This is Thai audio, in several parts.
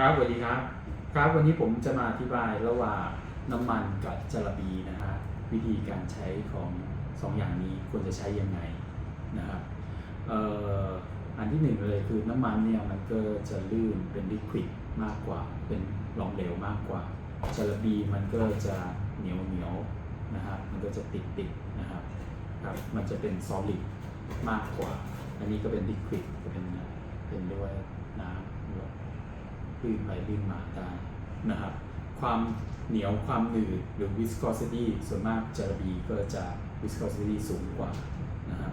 ครับสวัสดีครับ ครับวันนี้ผมจะมาอธิบายระหว่างน้ำมันกับจระบีนะฮะวิธีการใช้ของสองอย่างนี้ควรจะใช้ยังไงนะครับอ,อ,อันที่หนึ่งเลยคือน้ำมันเนี่ยมันก็จะลื่นเป็นลิควิดมากกว่า เป็นหลอมเหลวมากกว่าจระบีมันก็จะเหนียวเหนียวนะครับมันก็จะติดติดนะครับครับมันจะเป็นซอลิดมากกว่า อันนี้ก็เป็นลิควิดก็เป็นเป็นด้วยน้ำ ลื่นไปลื่นมาได้นะครับ ความเหนียวความหนืดหรือ viscosity ส่วนมากจาระบีก็จะ viscosity สูงกว่านะครับ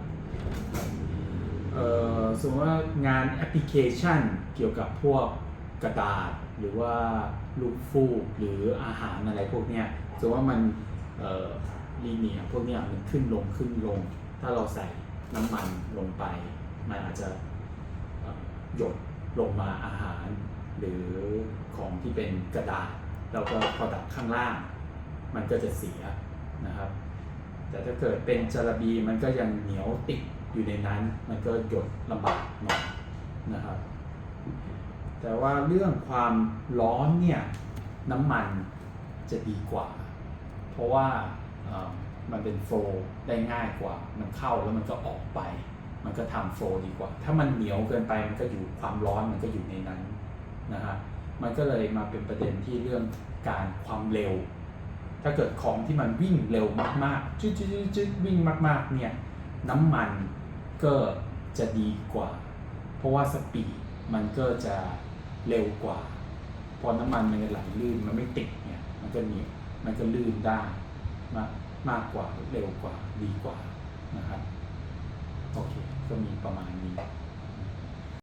สมมติว่างานแอปพลิเคชันเกี่ยวกับพวกกระดาษ หรือว่าลูกฟูกหรืออาหารอะไรพวกเนี้ยสมมติว่ามันลีเนียพวกเนี้ยมันขึ้นลงขึ้นลง ถ้าเราใส่น้ำมันลงไป มันอาจจะหยดลงมาอาหาร หรือของที่เป็นกระดาษ แล้วก็พอดับข้างล่าง มันก็จะเสียนะครับ แต่ถ้าเกิดเป็นจาระบีมันก็ยังเหนียวติดอยู่ในนั้น มันก็หยดลำบากหน่อยนะครับ แต่ว่าเรื่องความร้อนเนี่ยน้ำมันจะดีกว่า เพราะว่ามันเป็นโฟลได้ง่ายกว่า มันเข้าแล้วมันก็ออกไป มันก็ทำโฟลดีกว่า ถ้ามันเหนียวเกินไปมันก็อยู่ความร้อนมันก็อยู่ในนั้น นะฮะมันก็เลยมาเป็นประเด็นที่เรื่องการความเร็ว ถ้าเกิดของที่มันวิ่งเร็วมากๆจึ๊ดจึ๊ดจึ๊ดจึ๊ดวิ่งมากๆเนี่ยน้ำมันก็จะดีกว่า เพราะว่าสปีดมันก็จะเร็วกว่า พอน้ำมันมันไหลลื่นมันไม่ติดเนี่ยมันก็เหนีมันก็ลื่นได้มากมากกว่าเร็วกว่าดีกว่านะครับโอเคก็มีประมาณนี้